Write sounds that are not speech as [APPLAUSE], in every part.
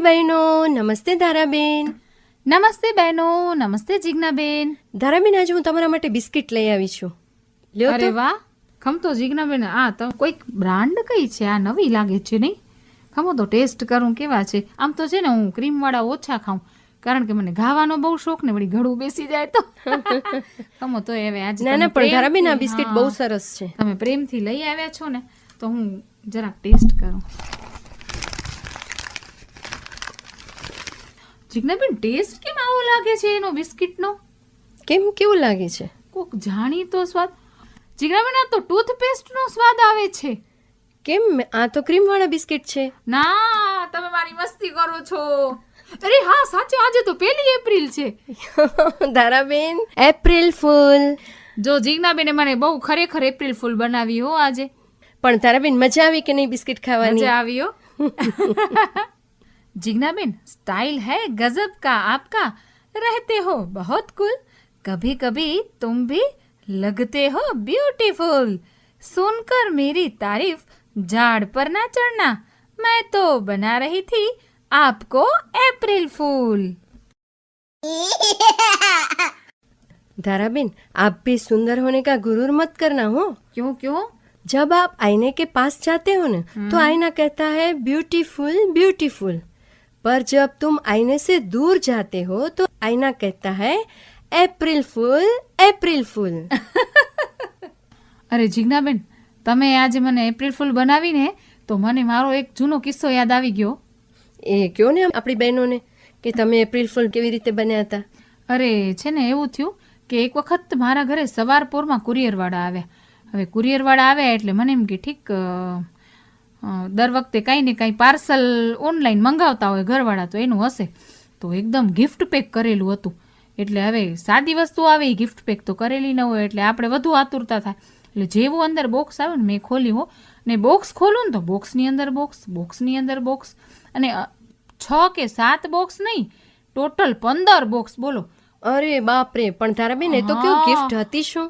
નમસ્તે બહેનો નમસ્તે ધારાબેન. નમસ્તે બહેનો નમસ્તે જિજ્ઞાબેન. ધારાબેન આજે હું તમારા માટે બિસ્કિટ લઈ આવી છું. લ્યો અરે વાહ ખમતો જિજ્ઞાબેન આ તો કોઈક બ્રાન્ડ કઈ છે આ નવી લાગે છે નહીં? ખમો તો ટેસ્ટ કરું કેવા છે? આમ તો છે ને હું ક્રીમ વાળા ઓછા ખાઉં કારણ કે મને ગાવાનો બહુ શોખ ને વળી ઘડું બેસી જાય તો. [LAUGHS] ખમો તો હવે આજે ના ના પણ ધારાબેન આ બિસ્કિટ બહુ સરસ છે. તમે પ્રેમથી લઈ આવ્યા છો ને તો હું જરાક ટેસ્ટ કરું. જિજ્ઞાબેન ટેસ્ટ કેમ આવો લાગે છે એનો બિસ્કિટનો? કેમ કેવું લાગે છે? કોક જાણીતો સ્વાદ. જીગરાબેન આ તો ટૂથપેસ્ટનો સ્વાદ આવે છે. કેમ આ તો ક્રીમ વાળા બિસ્કિટ છે? ના તમે મારી મસ્તી કરો છો. અરે હા સાચે આજે તો પહેલી એપ્રિલ છે. [LAUGHS] Dharaben April fool. જો જીજ્ઞાબેને મને બહુ ખરેખર એપ્રિલ ફૂલ બનાવી હો આજે. પણ ધારાબેન મજા આવી કે નહીં બિસ્કિટ ખાવાની? મજા આવી હો. [LAUGHS] जिग्नाबेन स्टाइल है गजब का आपका। रहते हो बहुत कूल कभी कभी तुम भी लगते हो ब्यूटीफुल सुनकर मेरी तारीफ़ झाड़ पर ना चढ़ना। मैं तो बना रही थी आपको अप्रैल फूल। [LAUGHS] धाराबेन आप भी सुंदर होने का गुरूर मत करना हो? क्यों क्यों? जब आप आईने के पास जाते हो ना तो आईना कहता है ब्यूटीफुल ब्यूटीफुल पर जब तुम आईने से दूर जाते हो तो आईना कहता है अप्रैल फूल अप्रैल फूल અરે જીજ્ઞાબેન તમે આજે મને એપ્રિલ ફૂલ બનાવીને તો મને મારો એક જૂનો કિસ્સો યાદ આવી ગયો એ કયો ને આપણી બહેનોને કે તમે એપ્રિલ ફૂલ કેવી રીતે બન્યા હતા અરે છે ને એવું થયું કે એક વખત મારા ઘરે સવાર પોરમાં કુરિયરવાળા આવ્યા હવે કુરિયરવાળા આવ્યા એટલે મને એમ કે ઠીક અ, અ, દર વખતે કાંઈ ને કાંઈ પાર્સલ ઓનલાઈન મંગાવતા હોય ઘરવાળા તો એનું હશે. તો એકદમ ગિફ્ટ પેક કરેલું હતું. એટલે હવે સાદી વસ્તુ આવે એ ગિફ્ટ પેક તો કરેલી ન હોય એટલે આપણે વધુ આતુરતા થાય. એટલે જેવું અંદર બોક્સ આવે ને મેં ખોલ્યું હો. ને બોક્સ ખોલું ને તો બોક્સની અંદર બોક્સ બોક્સની અંદર બોક્સ અને છ કે સાત બોક્સ નહીં ટોટલ પંદર બોક્સ બોલો. અરે બાપરે પણ ધારાબેન એ તો કેવું ગિફ્ટ હતી શું?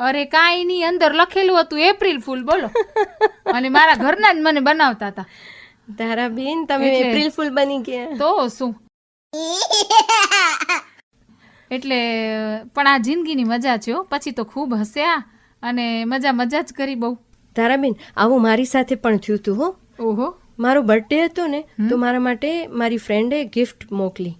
અરે કાંઈ નહીં અંદર લખેલું હતું એપ્રિલ ફૂલ બોલો. [LAUGHS] અને મારા ઘરના જ મને બનાવતા હતા. ધારાબેન તમે એપ્રિલ ફૂલ બની ગયા. તો શું? એટલે પણ આ જિંદગીની મજા છે હો. પછી તો ખૂબ હસ્યા અને મજા મજા જ કરી બહુ. ધારાબેન આવું મારી સાથે પણ થયું હતું હો. ઓહો. મારો બર્થડે હતો ને તો મારા માટે મારી ફ્રેન્ડે ગિફ્ટ મોકલી.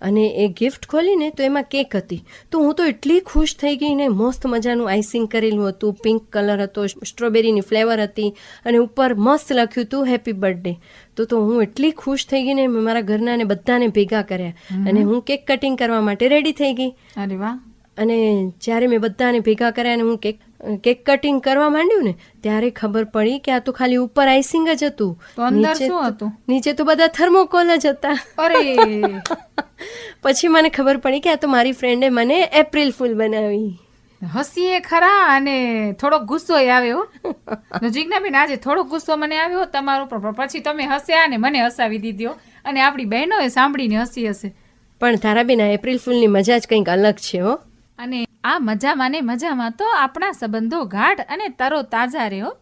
અને એ ગિફ્ટ ખોલીને તો એમાં કેક હતી. તો હું તો એટલી ખુશ થઈ ગઈ ને મસ્ત મજાનું આઈસિંગ કરેલું હતું. પિંક કલર હતો સ્ટ્રોબેરીની ફ્લેવર હતી અને ઉપર મસ્ત લખ્યું હતું હેપી બર્થડે તો તો હું એટલી ખુશ થઈ ગઈ ને મેં મારા ઘરનાને બધાને ભેગા કર્યા. અને હું કેક કટિંગ કરવા માટે રેડી થઈ ગઈ. અરે વાહ. અને જ્યારે મેં બધાને ભેગા કર્યા અને હું કેક કેક કટિંગ કરવા માંડ્યું ને ત્યારે ખબર પડી કે આ તો ખાલી ઉપર આઈસિંગ જ હતું. નીચે તો- હતું? નીચે તો બધા થર્મોકોલ જ હતા. અરે! [LAUGHS] પછી મને ખબર પડી કે આ તો મારી ફ્રેન્ડે મને એપ્રિલ ફૂલ બનાવી. હસીએ ખરા અને થોડોક ગુસ્સો આવ્યો નજીકના બેન આજે થોડોક ગુસ્સો મને આવ્યો તમારો પણ પછી તમે હસ્યા ને મને હસાવી દીધો. અને આપણી બહેનોએ સાંભળીને હસી હશે. પણ તારાબેન આ એપ્રિલ ફૂલની મજા જ કંઈક અલગ છે હો. અને આ મજામાં ને મજામાં તો આપણા સંબંધો ગાઢ અને તરો તાજા રહ્યો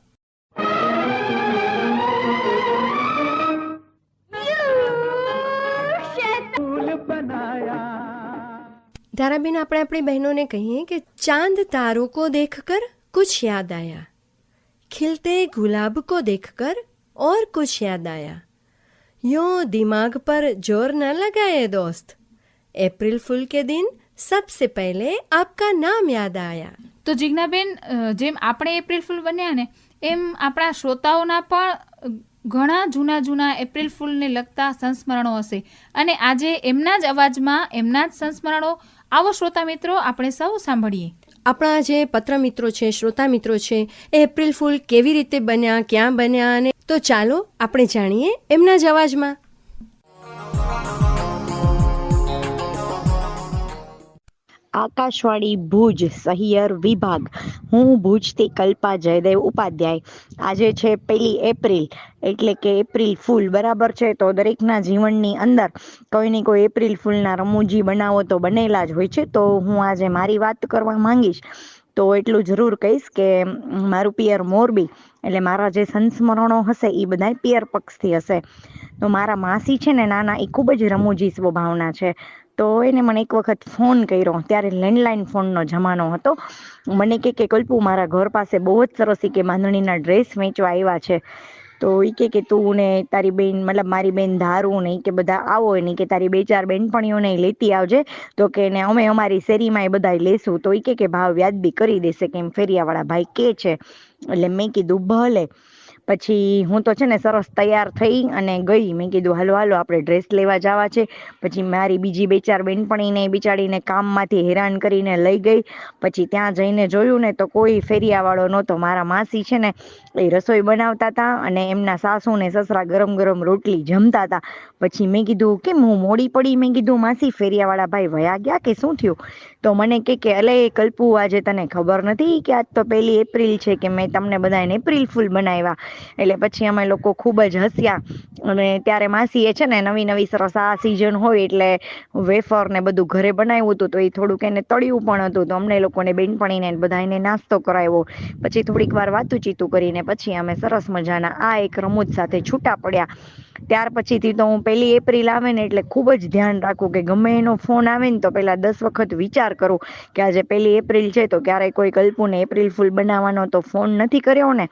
ધારાબેન આપણે આપણી બહેનોને કહીએ કે ચાંદ તારો કો દેખ કર, કુછ યાદ આયા. ખિલતે ગુલાબ કો દેખ કર, ઓર કુછ યાદ આયા. યો દિમાગ પર જોર ન લગાએ દોસ્ત. એપ્રિલ ફૂલ કે દિન સબસે પહેલે આપકા નામ યાદ આયા. તો જિજ્ઞાબેન જેમ આપણે એપ્રિલ ફૂલ બન્યા ને, એમ આપણા શ્રોતાઓના પણ ઘણા જૂના જૂના એપ્રિલ ફૂલને લગતા સંસ્મરણો હશે. અને આજે એમના જ અવાજમાં, એમના જ સંસ્મરણો આવો શ્રોતા મિત્રો, આપણે સૌ સાંભળીએ. આપણા જે પત્ર મિત્રો છે, શ્રોતા મિત્રો છે, એ એપ્રિલ ફૂલ કેવી રીતે બન્યા, ક્યાં બન્યા અને તો ચાલો આપણે જાણીએ એમના જ અવાજમાં. આકાશવાણી ભુજ સહિયર વિભાગ. હું ભુજથી કલ્પા જયદેવ ઉપાધ્યાય. આજે છે પહેલી એપ્રિલ, એટલે કે એપ્રિલ ફૂલ, બરાબર છે? તો દરેકના જીવનની અંદર કોઈને કોઈ એપ્રિલ ફૂલના રમૂજી બનાવો તો બનેલા જ હોય છે. તો હું આજે મારી વાત કરવા માંગીશ. તો એટલું જરૂર કહીશ કે મારું પિયર મોરબી, એટલે મારા જે સંસ્મરણો હશે એ બધા પિયર પક્ષથી હશે. તો મારા માસી છે ને, નાના એ ખૂબ જ રમૂજી સ્વભાવના છે. તો એને મને એક વખત ફોન કર્યો. ત્યારે લેન્ડલાઇન ફોનનો જમાનો હતો. મને કે કે, કલ્પુ, મારા ઘર પાસે બહુ જ સરસ કે બાંધણીના ડ્રેસ વેચવા આવ્યા છે. તો એ કે કે, તું ને તારી બેન, મતલબ મારી બેન ધારું ને ઈ કે બધા આવો નહીં કે તારી બે ચાર બેનપણીઓને લેતી આવજે. તો કે ને અમે અમારી શેરીમાં એ બધા લેશું. તો એ કે કે, ભાવ વ્યાજબી કરી દેશે કેમ ફેરિયાવાળા ભાઈ કે છે. એટલે મેં કીધું, ભલે. પછી હું તો છે ને સરસ તૈયાર થઈ અને ગઈ. મેં કીધું, હાલો હાલો, આપણે ડ્રેસ લેવા જવા છે. પછી મારી બીજી બે ચાર બેનપણીને બિચારીને કામમાંથી હેરાન કરીને લઈ ગઈ. પછી ત્યાં જઈને જોયું ને તો કોઈ ફેરિયાવાળો નહોતો. મારા માસી છે ને એ રસોઈ બનાવતા હતા અને એમના સાસુ ને સસરા ગરમ ગરમ રોટલી જમતા હતા. પછી મેં કીધું, કેમ હું મોડી પડી? મેં કીધું, માસી, ફેરિયાવાળા ભાઈ વયા ગયા કે શું થયું? તો મને કે કે, અલે કલ્પુ, આજે તને ખબર નથી કે આજ તો પહેલી એપ્રિલ છે કે મેં તમને બધાને એપ્રિલ ફૂલ બનાવ્યા. એટલે પછી અમે લોકો ખૂબ જ હસ્યા અને ત્યારે માસીએ છે ને નવી નવી સરસ આ સિઝન હોય એટલે વેફર ને બધું ઘરે બનાવ્યું હતું તો એ થોડુંક એને તળ્યું પણ હતું. તો અમને લોકોને બેનપણીને બધાને નાસ્તો કરાવ્યો. પછી થોડીક વાર વાતું ચીતું કરીને પછી અમે સરસ મજાના આ એક રમૂજ સાથે છૂટા પડ્યા. ત્યાર પછીથી તો હું પહેલી એપ્રિલ આવે ને એટલે ખૂબ જ ધ્યાન રાખું કે ગમે એનો ફોન આવે ને તો પહેલા દસ વખત વિચાર કરું કે આજે પહેલી એપ્રિલ છે તો ક્યારેય કોઈ કલ્પુને એપ્રિલ ફૂલ બનાવવાનો તો ફોન નથી કર્યો ને.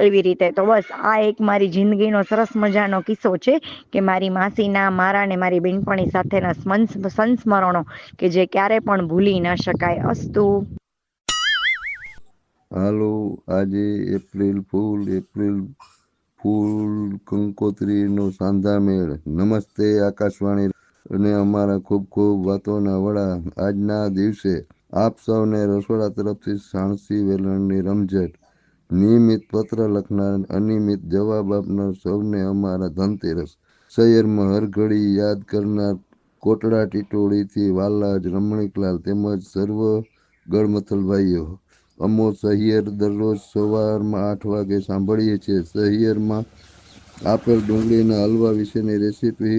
એવી રીતે તો બસ આ એક મારી જિંદગીનો સરસ મજાનો કિસ્સો છે કે મારી માસીના, મારા ને મારી બેનપણી સાથેના સંસ્મરણો કે જે ક્યારે પણ ભૂલી ન શકાય. અસ્તુ. હાલો, આજે એપ્રિલ ફૂલ એપ્રિલ ફૂલ કંકોત્રીનો સાંધા મેળ. નમસ્તે આકાશવાણી અને અમારા ખૂબ ખૂબ વાતોના વડા આજના દિવસે આપ સૌને રસોડા તરફથી સાણસી વેલણની રમઝટ, નિયમિત પત્ર લખનાર, અનિયમિત જવાબ આપનાર સૌને અમારા ધનતેરસ. શહેરમાં હરઘડી યાદ કરનાર કોટડા ટીટોળીથી વાલાજ રમણીકલાલ તેમજ સર્વ ગળમથલ ભાઈઓ. અમો સહિયર દરરોજ સવારમાં આઠ વાગે સાંભળીએ છીએ. સહિયરમાં આપેલ ડુંગળીના હલવા વિશેની રેસીપી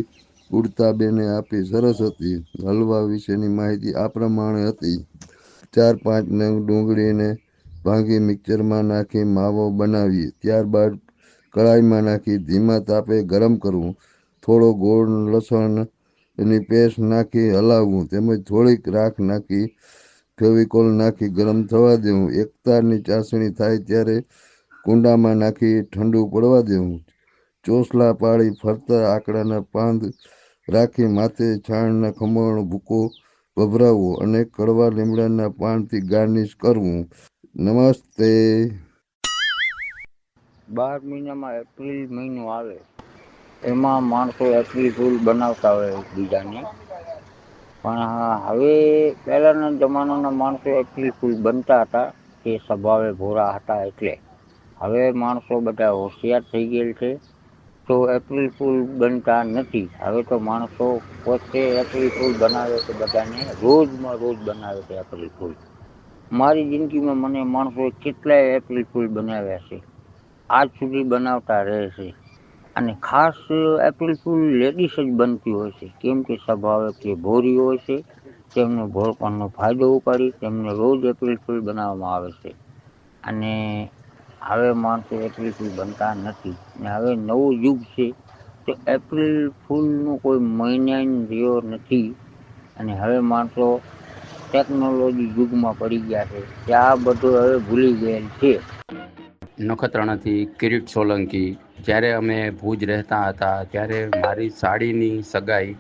ઉડતા બેને આપી સરસ હતી. હલવા વિશેની માહિતી આ પ્રમાણે હતી. ચાર પાંચ નંગ ડુંગળીને ભાંગી મિક્સરમાં નાખી માવો બનાવી ત્યારબાદ કડાઈમાં નાખી ધીમા તાપે ગરમ કરવું. થોડો ગોળ લસણ એની પેસ્ટ નાખી હલાવવું. તેમજ થોડીક રાખ નાખી ફેવિકોલ નાખી ગરમ થવા દેવું. એકતારની ચાસણી થાય ત્યારે કુંડામાં નાખી ઠંડુ પડવા દેવું. ચોસલા પાડી ફરતા આકડાના પાંદ રાખી માથે છાણના ખમણ ભૂકો ભભરાવવો અને કડવા લીમડાના પાનથી ગાર્નિશ કરવું. નમસ્તે. બાર મહિનામાં એપ્રિલ મહિનો આવે. એમાં માણસો એપ્રિલ ફૂલ બનાવતા હોય બીજાને પણ હવે પહેલાંના જમાનાના માણસો એપ્રિલ ફૂલ બનતા હતા. એ સ્વભાવે ભોરા હતા એટલે. હવે માણસો બધા હોશિયાર થઈ ગયેલ છે. તો એપ્રિલ ફૂલ બનતા નથી. હવે તો માણસો પોતે એપ્રિલ ફૂલ બનાવે છે બધાને. રોજમાં રોજ બનાવે છે એપ્રિલ ફૂલ. મારી જિંદગીમાં મને માણસોએ કેટલાય એપ્રિલ ફૂલ બનાવ્યા છે. આજ સુધી બનાવતા રહે છે. અને ખાસ એપ્રિલ ફૂલ લેડીઝ જ બનતી હોય છે. કેમ કે સ્વભાવે તે ભોરી હોય છે. તેમને ભોળપણનો ફાયદો ઉપાડી તેમને રોજ એપ્રિલ ફૂલ બનાવવામાં આવે છે. અને હવે માણસો એપ્રિલ ફૂલ બનતા નથી. ને હવે નવો યુગ છે, તો એપ્રિલ ફૂલનો કોઈ મહિના રહ્યો નથી. અને હવે માણસો ટેકનોલોજી યુગમાં પડી ગયા છે. આ બધું હવે ભૂલી ગયેલ છે. નખત્રાણાથી કિરીટ સોલંકી, જ્યારે અમે ભુજ રહેતા હતા, ત્યારે મારી સાડીની સગાઈ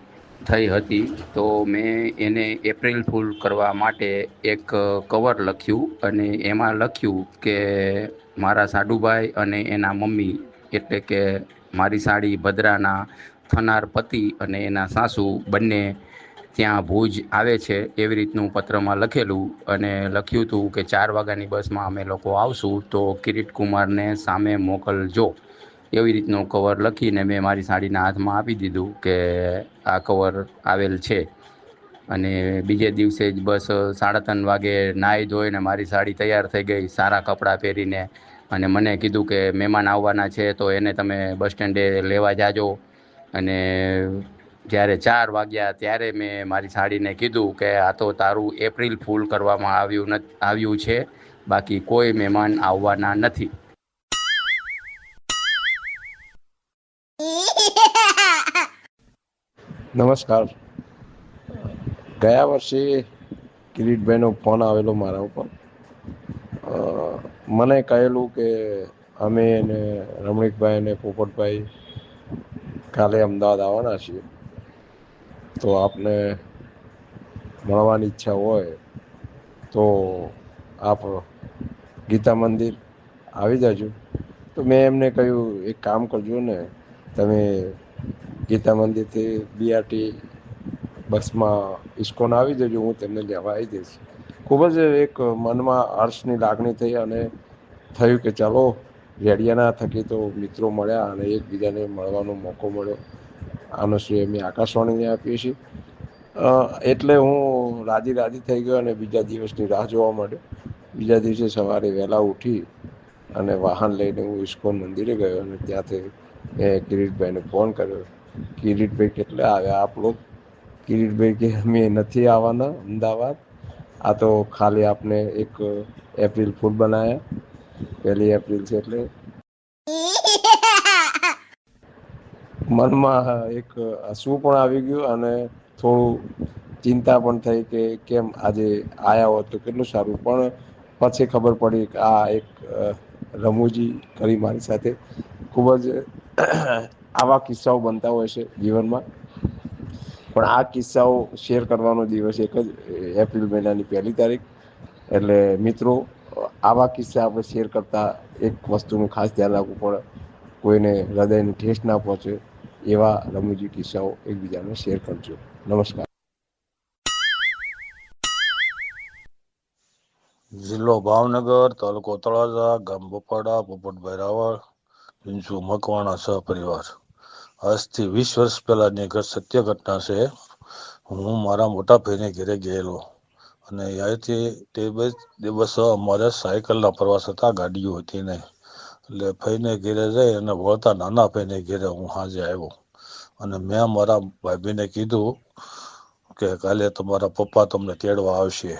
થઈ હતી, તો મેં એને એપ્રિલ ફૂલ કરવા માટે એક કવર લખ્યું. અને એમાં લખ્યું કે મારા સાડુભાઈ અને એના મમ્મી, એટલે કે મારી સાડી ભદ્રાના થનાર પતિ અને એના સાસુ બંને ત્યાં ભુજ આવે છે, એવી રીતનું પત્રમાં લખેલું અને લખ્યું હતું કે ચાર વાગ્યાની બસમાં અમે લોકો આવશું તો કિરીટ કુમારને સામે મોકલજો. એવી રીતનું કવર લખીને મેં મારી સાડીના હાથમાં આપી દીધું કે આ કવર આવેલ છે. અને બીજે દિવસે જ બસ સાડા ત્રણ વાગે નાહી ધોઈને મારી સાડી તૈયાર થઈ ગઈ સારા કપડાં પહેરીને. અને મને કીધું કે મહેમાન આવવાના છે તો એને તમે બસ સ્ટેન્ડે લેવા જાજો. અને જ્યારે ચાર વાગ્યા ત્યારે મેં મારી સાડીને કીધું કે આ તો તારું એપ્રિલ ફૂલ કરવામાં આવ્યું ન આવ્યું છે બાકી કોઈ મહેમાન આવવાના નથી. [LAUGHS] નમસ્કાર. ગયા વર્ષે કિરીટભાઈનો ફોન આવેલો મારા ઉપર. મને કહેલું કે અમે એને રમણીકભાઈ અને પોપટભાઈ કાલે અમદાવાદ આવવાના છીએ. તો આપને મળવાની ઈચ્છા હોય તો આપ ગીતા મંદિર આવી જજો. તો મેં એમને કહ્યું, એક કામ કરજો ને, તમે ગીતા મંદિરથી બીઆરટી બસમાં ઇસ્કોન આવી જજો, હું તેમને લેવા આવી જઈશ ખૂબ જ એક મનમાં હર્ષની લાગણી થઈ અને થયું કે ચાલો રેડિયાના થકી તો મિત્રો મળ્યા અને એકબીજાને મળવાનો મોકો મળ્યો. આનો શ્રેય અમે આકાશવાણીને આપીએ છીએ. એટલે હું રાજી રાજી થઈ ગયો અને બીજા દિવસની રાહ જોવા માંડ્યો. બીજા દિવસે સવારે વહેલા ઉઠી અને વાહન લઈને હું ઇસ્કોન મંદિરે ગયો અને ત્યાંથી મેં કિરીટભાઈને ફોન કર્યો. કિરીટભાઈ કેટલા આવ્યા? આપ લોગ કિરીટભાઈ કે અમે નથી આવવાના, અમદાવાદ. આ તો ખાલી આપને એક એપ્રિલ ફૂલ બનાયા. પહેલી એપ્રિલ છે એટલે. મનમાં એક હસવું પણ આવી ગયું અને થોડું ચિંતા પણ થઈ કે કેમ આજે આયા હોત તો કેટલું સારું. પણ પછી ખબર પડી કે આ એક રમૂજી કરી મારી સાથે. ખૂબ જ આવા કિસ્સાઓ બનતા હોય છે જીવનમાં. પણ આ કિસ્સાઓ શેર કરવાનો દિવસ એક જ એપ્રિલ મહિનાની પહેલી તારીખ. એટલે મિત્રો, આવા કિસ્સા આપણે શેર કરતા એક વસ્તુનું ખાસ ધ્યાન રાખવું પડે. કોઈને હૃદયને ઠેસ ના પહોંચે, એવા રમૂજી કિસ્સાઓ એકબીજાને શેર કરજો. નમસ્કાર. જિલ્લો ભાવનગર, તાલુકો તળાજા, ગામ બપાડા પોપટ ભૈરાવળ પિંચુ મકવાણા સહપરિવાર આજથી વીસ વર્ષ પહેલાની ઘર સત્ય ઘટના છે. હું મારા મોટા ભાઈને ઘેરે ગયેલો અને અહીંયાથી તે બે- દિવસ અમારે સાયકલના પ્રવાસ હતા, ગાડીઓ હતી નહીં. એટલે ભાઈને ઘેરે જઈ અને વળતા નાના ભાઈને ઘેરે હું હાજે આવ્યો. અને મેં મારા ભાભીને કીધું કે કાલે તમારા પપ્પા તમને તેડવા આવશે.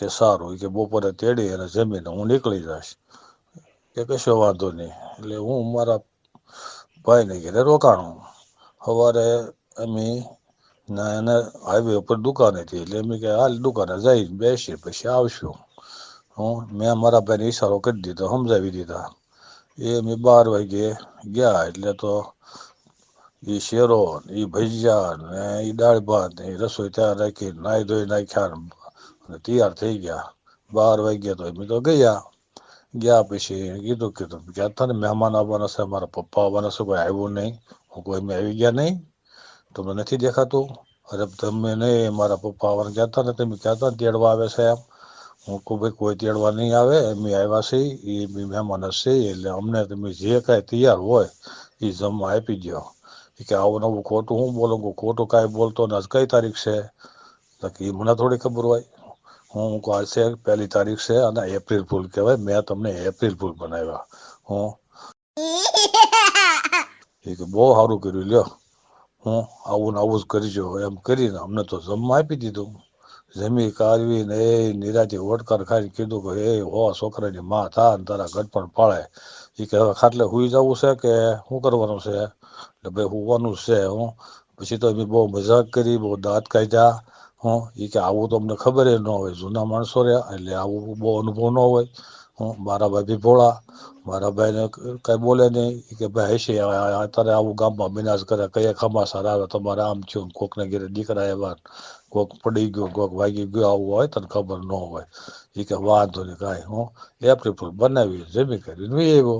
કે સારું કે બપોરે તેડી અને જમીને હું નીકળી જઈશ. કે કશો વાંધો નહીં. એટલે હું મારા ભાઈને ઘેરે રોકાણું. સવારે અમે ના એને હાઈવે ઉપર દુકાને હતી એટલે એમ કે હાલ દુકાને જઈ બેસી પછી આવશું. હું, મેં મારા ભાઈને ઈશારો કરી દીધો, સમજાવી દીધા. એ અમે બાર વાગે ગયા એટલે તો એ શેરો એ ભજીયા ને એ દાળ ભાત એ રસોઈ ત્યાં રાખી નાહી ધોઈ નાખ્યા તૈયાર થઈ ગયા. બાર વાગ્યા તો અમે તો ગયા. ગયા પછી કીધું કે તમે ગયા હતા ને મહેમાન આવવાના છે, મારા પપ્પા આવવાના છે, કોઈ આવ્યું નહીં. હું કોઈ મેં આવી ગયા નહીં. તમને નથી દેખાતું? અરે તમે નહીં, મારા પપ્પા આવવાના ગયા હતા ને તમે ક્યાં હતા? ને તેડવા આવે છે એમ. હું કહું, ભાઈ, કોઈ તેડવા નહીં આવે. અમે આવ્યા છે એ બી મહેમાન હશે, એટલે અમને તમે જે કાંઈ તૈયાર હોય, એ જમવા આપી દો એ કે, આવું નવું ખોટું હું બોલું? ખોટું કાંઈ બોલતો ને કઈ તારીખ છે? કે ઈ મને થોડી ખબર હોય. હું છે પહેલી તારીખ છે અને એપ્રિલ ફૂલ કહેવાય. મેં તમને એપ્રિલ ફૂલ બનાવ્યા. હું [LAUGHS] એ કે બહુ સારું કર્યું લ્યો. હું આવું ને આવું જ કરજો. એમ કરીને અમને તો જમવા આપી દીધું. જમી કાઢવી ને એ નિરાતી ઓટકાર ખાઈને કીધું કે એ હો છોકરાની માં થા ને તારા ગટપણ પાળે એ કે હવે ખાટલે હુઈ જવું છે કે શું કરવાનું છે? એટલે ભાઈ હુવાનું છે હું. પછી તો અમે બહુ મજાક કરી બહુ દાંત કાઢ્યા. હું એ કે આવું તો અમને ખબર ન હોય. જૂના માણસો રહ્યા, એટલે આવું બહુ અનુભવ ન હોય. હું, મારા ભાઈ બી ભોળા. મારા ભાઈને કાંઈ બોલે નહીં. કે, ભાઈ, હશે અત્યારે આવું ગામમાં બિનાશ કરે. કયા ખમાસાર આવે તમારે આમ થયું કોકને ઘેરે દીકરા એવા કોક પડી ગયો, કોક વાગી ગયો. આવું હોય તને ખબર ન હોય. એ કે, વાંધો નહીં, કાંઈ હું એપ્રિલ ફૂલ બનાવી જમી કરીને વી આવ્યો.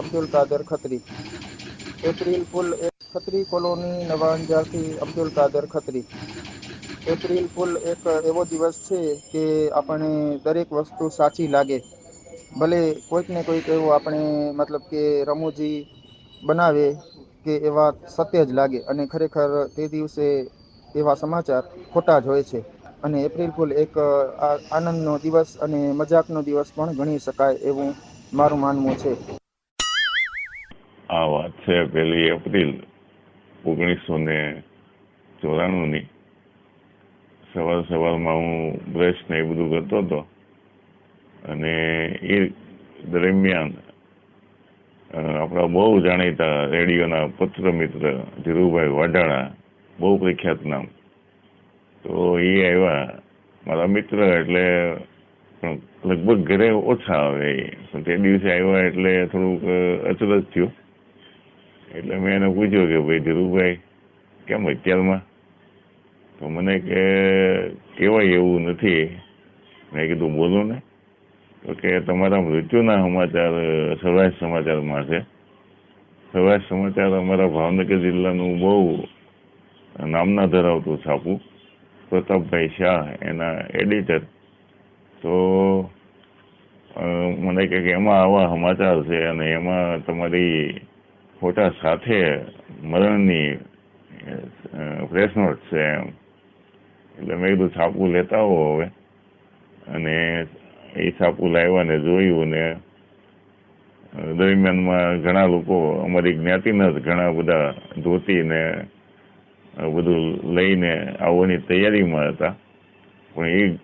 Abdul Kadar Khatri. April fool Khatri colony નવા અંજારથી અબ્દુલ કાદર ખત્રી. એપ્રિલ ફૂલ એક એવો દિવસ છે કે આપણે દરેક વસ્તુ સાચી લાગે. ભલે કોઈક ને કોઈક એવું આપણે મતલબ કે રમૂજી બનાવે કે એવા સત્ય જ લાગે અને ખરેખર તે દિવસે એવા સમાચાર ખોટા જ હોય છે. અને એપ્રિલ ફૂલ એક આનંદનો દિવસ અને મજાકનો દિવસ પણ ગણી શકાય એવું મારું માનવું છે. આ વાત છે પહેલી એપ્રિલ ઓગણીસો ને ચોરાણુંની સવાર સવારમાં હું બ્રશ ને એ બધું કરતો હતો અને એ દરમિયાન આપણા બહુ જાણીતા રેડિયોના પત્ર મિત્ર ધીરુભાઈ વાઢાણા બહુ પ્રખ્યાત નામ તો એ આવ્યા મારા મિત્ર એટલે લગભગ ઘરે ઓછા આવે. પણ તે દિવસે આવ્યા એટલે થોડુંક અચરજ થયું એટલે મેં એને પૂછ્યું કે ભાઈ ધીરુભાઈ, કેમ અત્યારમાં તો મને કે, કહેવાય એવું નથી. મેં કીધું, બોલો ને. તો કે તમારા મૃત્યુના સમાચાર સૌરાષ્ટ્ર સમાચારમાં છે. સૌરાષ્ટ્ર સમાચાર અમારા ભાવનગર જિલ્લાનું બહુ નામના ધરાવતું છાપું. પ્રતાપભાઈ શાહ એના એડિટર. તો મને કે એમાં આવા સમાચાર છે અને એમાં તમારી ફોટા સાથે મરણની નોટ છે એમ. એટલે મેં કીધું છાપું લેતા આવો હવે. અને એ છાપું લાવ્યા ને જોયું ને દરમિયાનમાં ઘણા લોકો અમારી જ્ઞાતિના જ ઘણા બધા ધોતી ને બધું લઈને આવવાની તૈયારીમાં હતા. પણ એ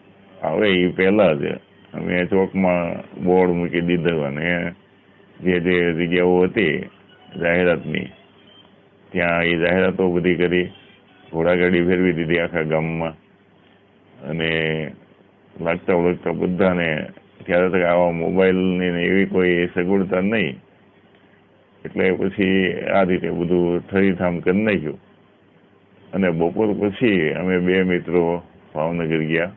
આવે એ પહેલાં જ અમે ચોકમાં બોર્ડ મૂકી દીધા અને જે જે જગ્યાઓ હતી જાહેરાતની ત્યાં એ જાહેરાતો બધી કરી, ઘોડાગાડી ફેરવી દીધી આખા ગામમાં. અને લાગતા ઓળખતા બધાને ત્યારે તક આવા મોબાઈલની એવી કોઈ સગવડતા નહીં. એટલે પછી આ રીતે બધું થરીથામ કરી નાખ્યું. અને બપોર પછી અમે બે મિત્રો ભાવનગર ગયા,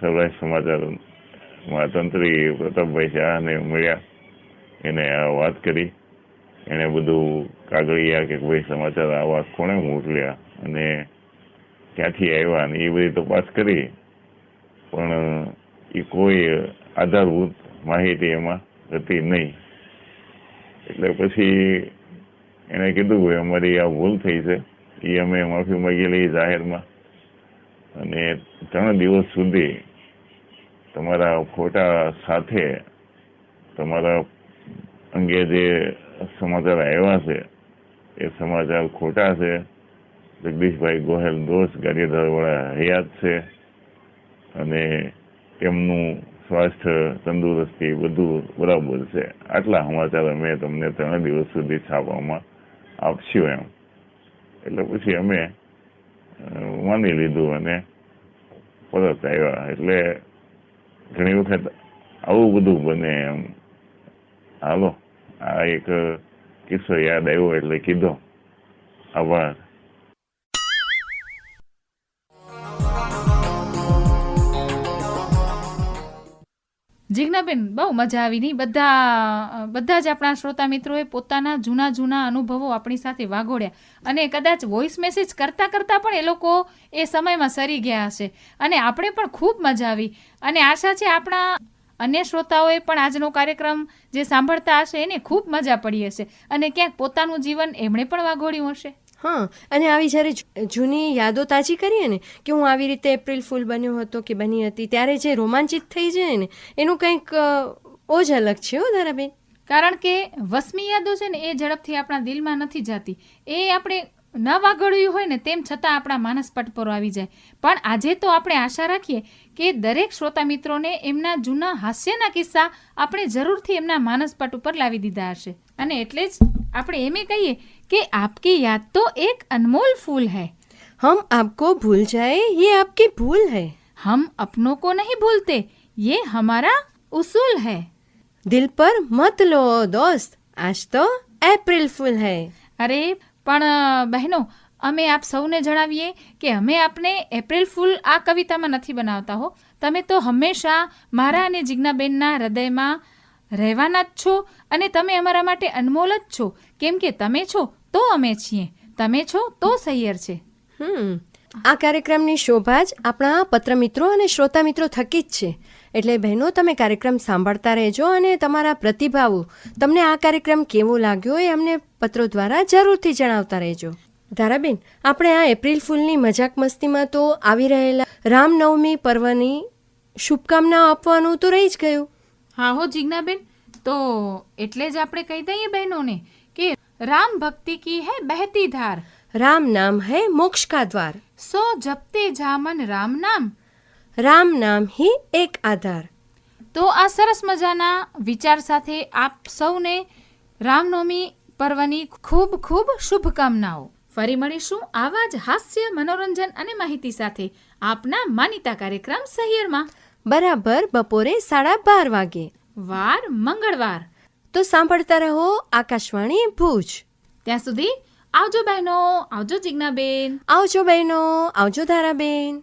સૌરાષ્ટ્ર સમાચારમાં તંત્રી પ્રતાપભાઈ શાહને મળ્યા, એને વાત કરી. એને બધું કાગળિયા કે ભાઈ સમાચાર આવા કોણે મોકલ્યા અને ક્યાંથી આવ્યા ને એ બધી તપાસ કરી. પણ, એ કોઈ આધારભૂત માહિતી એમાં હતી નહીં. એટલે પછી એને કીધું કે અમારી આ ભૂલ થઈ છે. એ અમે માફી માગેલી જાહેરમાં. અને ત્રણ દિવસ સુધી તમારા ફોટા સાથે તમારા અંગે જે સમાચાર આવ્યા છે એ સમાચાર ખોટા છે જગદીશભાઈ ગોહેલ દોષ ગાડીયાધારવાળા હયાત છે અને તેમનું સ્વાસ્થ્ય તંદુરસ્તી બધું બરાબર છે આટલા સમાચાર અમે તમને ત્રણ દિવસ સુધી છાપવામાં આપશું એમ એટલે પછી અમે માની લીધું અને પરત આવ્યા એટલે ઘણી વખત આવું બધું બને એમ હાલો આ એક, કિસ્સો યાદ આવ્યો એટલે કીધો. આભાર. જિજ્ઞાબેન, બહુ મજા આવી નહીં? બધા બધા જ આપણા શ્રોતા મિત્રોએ પોતાના જૂના જૂના અનુભવો આપણી સાથે વાગોડ્યા અને કદાચ વોઇસ મેસેજ કરતાં કરતાં પણ એ લોકો એ સમયમાં સરી ગયા હશે. અને આપણે પણ ખૂબ મજા આવી. અને આશા છે આપણા અન્ય શ્રોતાઓએ પણ આજનો કાર્યક્રમ જે સાંભળતા હશે એને ખૂબ મજા પડી હશે અને ક્યાંક પોતાનું જીવન એમણે પણ વાઘોડ્યું હશે. હા અને આવી જ્યારે જૂની યાદો તાજી કરીએ ને કે હું આવી રીતે એપ્રિલ ફૂલ બન્યો હતો કે બની હતી ત્યારે જે રોમાંચિત થઈ જાય ને એનું કંઈક ઓજ અલગ છે હો ધારાબેન. કારણ કે વસમી યાદો છે ને એ ઝડપથી આપણા દિલમાં નથી જાતી. એ આપણે ન વાગળ્યું હોય ને તેમ છતાં આપણા માનસ પટ પર આવી જાય. પણ આજે તો આપણે આશા રાખીએ કે દરેક શ્રોતા મિત્રોને એમના જૂના હાસ્યના કિસ્સા આપણે જરૂરથી એમના માનસ પટ ઉપર લાવી દીધા હશે. અને એટલે જ આપણે એમ કહીએ કે આપકી યાદ તો એક અનમોલ ફૂલ હૈ. હમ આપકો ભૂલ જાય યે આપકી ભૂલ હૈ. હમ અપનો કો નહીં ભૂલતે યે હમારા ઉસૂલ હૈ. દિલ પર મત લો દોસ્ત આજ તો એપ્રિલ ફૂલ હૈ. અરે પણ બહેનો, અમે આપ સૌને જણાવીએ કે અમે આપને એપ્રિલ ફૂલ આ કવિતામાં નથી બનાવતા હો. તમે તો હંમેશા મારા અને જિજ્ઞાબેનના હૃદયમાં રહેવાના જ છો અને તમે અમારા માટે અનમોલ જ છો. કેમ કે તમે છો તો અમે છીએ. તમે છો તો સૈયર છે. હમ. આ કાર્યક્રમની શોભા જ આપણા પત્ર મિત્રો અને શ્રોતા મિત્રો થકી જ છે. એટલે બહેનો તમે કાર્યક્રમ સાંભળતા રહેજો અને તમારા પ્રતિભાવો તમને આ કાર્યક્રમ કેવો લાગ્યો એ અમને પત્રો દ્વારા જરૂરથી જણાવતા રહેજો. ધારાબેન આપણે આ એપ્રિલ ફૂલની મજાક મસ્તીમાં તો આવી રહેલા રામનવમી પર્વની શુભકામનાઓ આપવાનું તો રહી જ ગયું. હા હો જીજ્ઞાબેન તો એટલે જ આપણે કહી દઈએ બહેનોને કે રામ ભક્તિ કી હૈ બહેતી ધાર. રામ નામ હૈ મોક્ષ કા દ્વાર. સો જપતે જામન રામ નામ રામ નામ હી એક આધાર તો આ સરસ મજાના વિચાર સાથે આપ સૌને રામનવમી પર્વની ખૂબ ખૂબ શુભકામનાઓ ફરી મળીશું આવા જ હાસ્ય મનોરંજન અને માહિતી સાથે આપના માનીતા કાર્યક્રમ સહિયરમાં। બરાબર બપોરે સાડા બાર વાગે। વાર મંગળવાર। તો સાંભળતા રહો આકાશવાણી ભુજ। ત્યાં સુધી આવજો બહેનો આવજો જિજ્ઞાબેન આવજો બહેનો આવજો ધારાબેન.